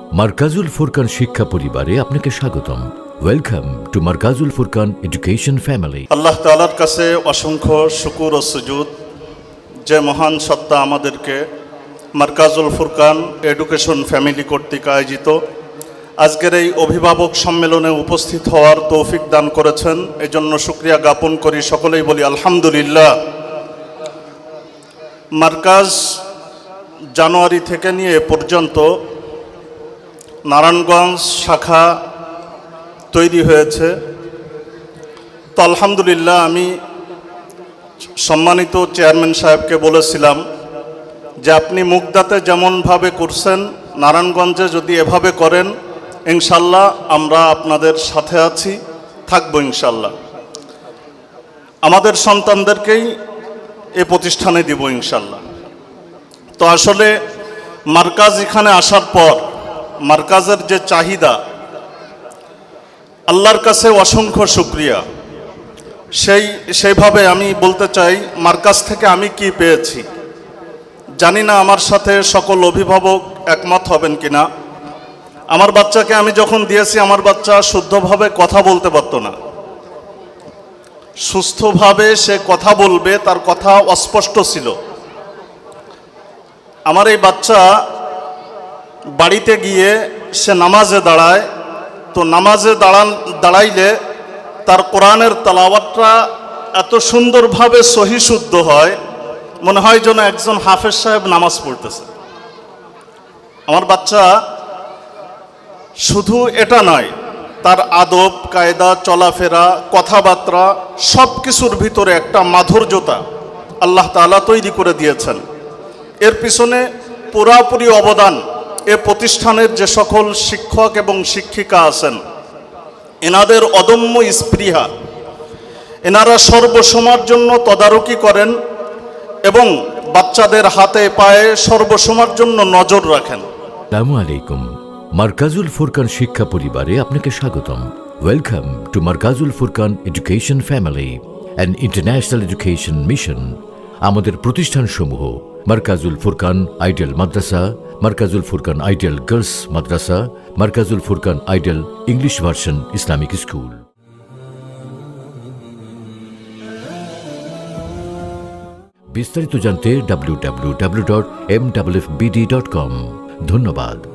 মার্কাজুল ফুরকান শিক্ষা পরিবারে আপনাকে স্বাগতম। Welcome to Markazul Furqan education family Allah তালার কাছে অসংখ্য শুকুর ও সুজুদ। যে মহান সত্তা আমাদেরকে মার্কাজুল ফুরকান এডুকেশন ফ্যামিলি কর্তৃক আয়োজিত। আজকের এই অভিভাবক সম্মেলনে উপস্থিত হওয়ার তৌফিক দান করেছেন। এজন্য শুক্রিয়া জ্ঞাপন করি সকলেই বলি আলহামদুলিল্লাহ। মার্কাজ জানুয়ারি থেকে নিয়ে পর্যন্ত নারায়ণগঞ্জ শাখা তৈরি হয়েছে। তো আলহামদুলিল্লাহ আমি সম্মানিত চেয়ারম্যান সাহেবকে বলেছিলাম যে আপনি মুগদাতে যেমনভাবে করছেন, নারায়ণগঞ্জে যদি এভাবে করেন, ইনশাল্লাহ আমরা আপনাদের সাথে আছি, থাকব ইনশাল্লাহ। আমাদের সন্তানদেরকেই এ প্রতিষ্ঠানে দিব ইনশাল্লাহ। তো আসলে মার্কাজ এখানে আসার পর মার্কাজের যে চাহিদা, আল্লাহর কাছে অসংখ্য শুক্রিয়া। সেই, সেইভাবে আমি বলতে চাই, মার্কাজ থেকে আমি কি পেয়েছি? জানি না আমার সাথে সকল অভিভাবক একমত হবেন কিনা। আমার বাচ্চাকে আমি যখন দিয়েছি, আমার বাচ্চা শুদ্ধভাবে কথা বলতে পারতো না। সুস্থভাবে সে কথা বলবে, তার কথা অস্পষ্ট ছিল। আমার এই বাচ্চা বাড়িতে গিয়ে সে নামাজে দাঁড়ায়। তো নামাজে দাঁড়ান, দাঁড়াইলে তার কোরআনের তালাওয়াতটা এত সুন্দরভাবে সহি শুদ্ধ হয়, মনে হয় যেন একজন হাফেজ সাহেব নামাজ পড়তেছে। আমার বাচ্চা শুধু এটা নয়, তার আদব, কায়দা, চলাফেরা, কথাবার্তা সব কিছুর ভিতরে একটা মাধুর্যতা আল্লাহ তালা তৈরি করে দিয়েছেন। এর পিছনে পুরাপুরি অবদান এ প্রতিষ্ঠানের যে সকল শিক্ষক এবং শিক্ষিকা আছেন, এনাদের অদম্য স্পৃহা। এনারা সর্বসময়ের জন্য তদারকি করেন এবং বাচ্চাদের হাতে পায়ে সর্বসময়ের জন্য নজর রাখেন। আলাইকুম। মার্কাজুল ফুরকান শিক্ষা পরিবারে আপনাকে স্বাগতম। Welcome to Markazul Furqan education family and international education mission আমাদের প্রতিষ্ঠানসমূহ মার্কাজুল ফুরকান আইডিয়াল মাদ্রাসা মার্কাজুল ফুরকান আইডিয়াল গার্লস মাদ্রাসা, Markazul Furqan ideal English version Islamic school. বিস্তারিত জানতে W W W dot M W F BD dot com ধন্যবাদ।